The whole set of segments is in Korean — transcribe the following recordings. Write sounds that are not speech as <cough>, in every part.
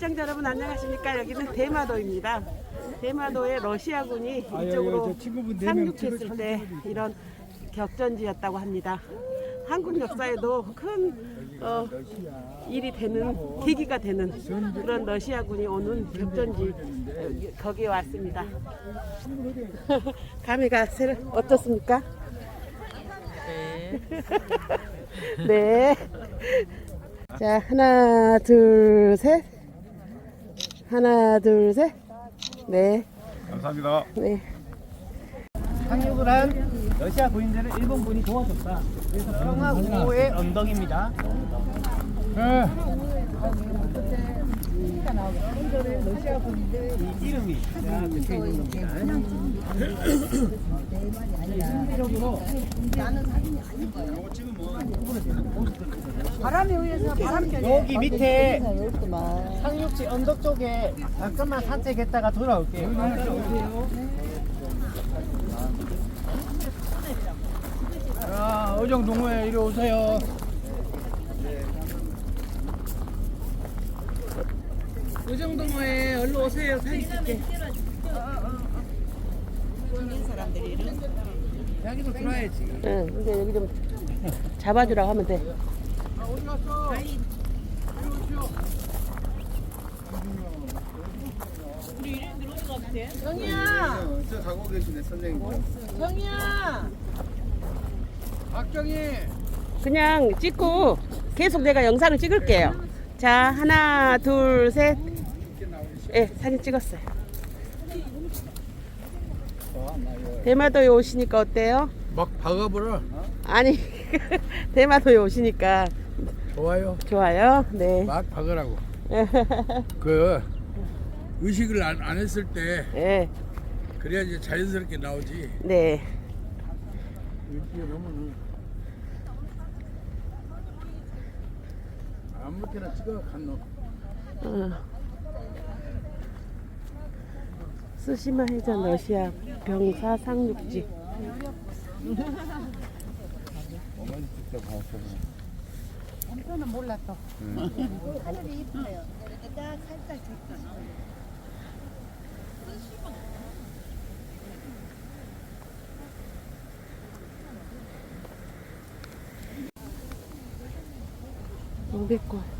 시청자 여러분 안녕하십니까? 여기는 대마도입니다. 대마도의 러시아군이 아, 예, 이쪽으로 예, 네명 상륙했을 찍어 때 이런 격전지였다고 합니다. 한국 역사에도 큰 어, 일이 되는 계기가 되는 그런 러시아군이 오는 격전지 거기에 왔습니다. <laughs> 새로 어떻습니까? <laughs> 네. 자, 하나, 둘, 셋. 하나, 둘, 셋. 네. 감사합니다. 네. 상륙을 한 러시아 군인들을 일본 군이 도와줬다. 그래서 평화구호의 언덕입니다. 이 이름이 자, 적혀 있는 겁니다. 바람에 의해서 바람결이 여기 밑에 상륙지 언덕 쪽에 잠깐만 산책했다가 돌아올게요. 자, 어정 동호회 이리 오세요. 의정동호회 얼른 오세요. 사진 찍게. 자기도 들어야지. 응, 근데 여기 좀 잡아주라고 하면 돼. 정이야 저 가고 계시네 선생님. 정이야 박정희. 그냥 찍고 계속 내가 영상을 찍을게요. 자, 하나, 둘, 셋. 예, 사진 찍었어요. 대마도에 오시니까 어때요? 막 박아보라. 아니, <laughs> 대마도에 오시니까 좋아요. 좋아요. 네. 막 박으라고. <laughs> 그 의식을 안, 안 했을 때 예, 그래야 이제 자연스럽게 나오지. 네. 이렇게 아무렇게나 찍어 간노. 어. 스시마 해전 러시아 병사 상륙지. 남편은 몰랐어 동백꽃.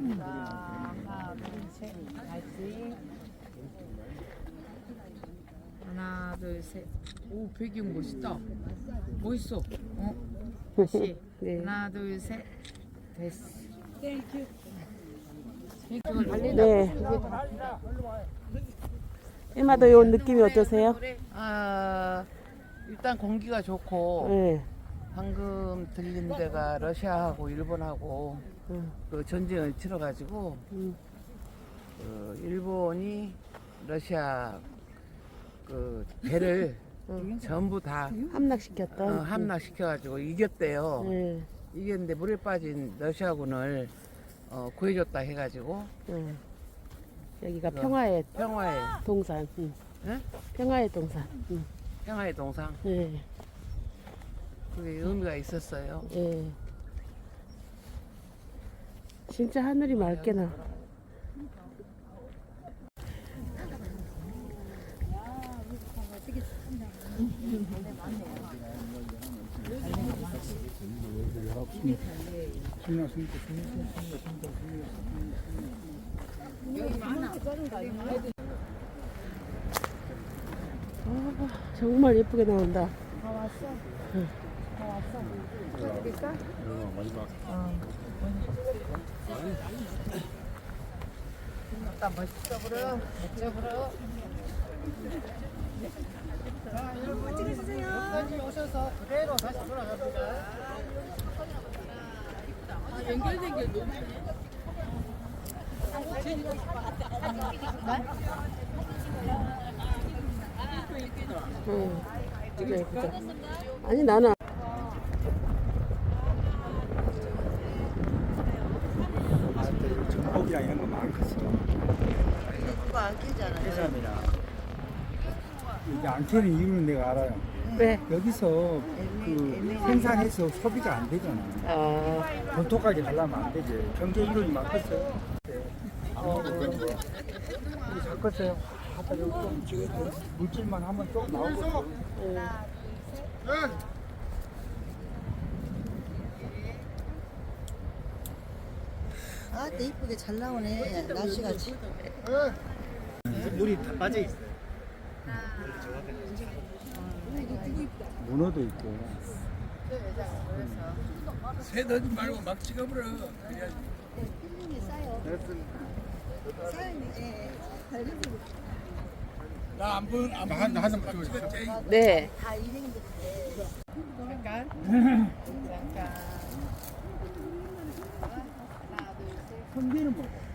응. 하나, 둘, 셋. 오, 배경 멋있다. 멋있어. 어? 다시. 네. 하나, 둘, 셋. 됐어. 네. 대마도에 온 느낌이 어떠세요? 아 일단 공기가 좋고 네. 방금 들린 데가 러시아하고 일본하고 음. 그 전쟁을 치러가지고 음. 그 일본이 러시아 그 배를 <laughs> 전부 다 어, 함락시켰던. 함락시켜가지고 이겼대요. 네. 이겼는데 물에 빠진 러시아군을 어, 구해줬다 해가지고 네. 여기가 그거. 평화의 평화의 동산. 응. 예? 평화의 동산. 응. 평화의 동상 네. 그게 의미가 있었어요. 네. 진짜 하늘이 맑게 나. 아, 정말 예쁘게 나온다. 다 왔어? 다 왔어? 일단 멋있어 보여. 멋져 보여. 자, 여러분 여기까지 오셔서 그대로 다시 돌아갑니다. 연결된 게 너무. 아니 나는 전복이랑 이런 거 많겠어. 그거 안 끼잖아. 해삼이랑. 이게 안 캐는 이유는 내가 알아요. 왜? 여기서 그 생산해서 소비가 안 되잖아. 아, 본토까지 가려면 안 되지. 경제 이론이 맞겠어요. 어, 바꿨어요. 하다 여기 좀 지금 물질만 하면 좀 나오고. 아, 내 이쁘게 잘 나오네. 날씨같이. 물이 다 빠져 있어. 문어도 있고. 새 넣지 말고 막 찍어버려. 그래야지. 나안 보는 안 보는 한번 찍었지. 네. 성비는 <laughs> 뭐?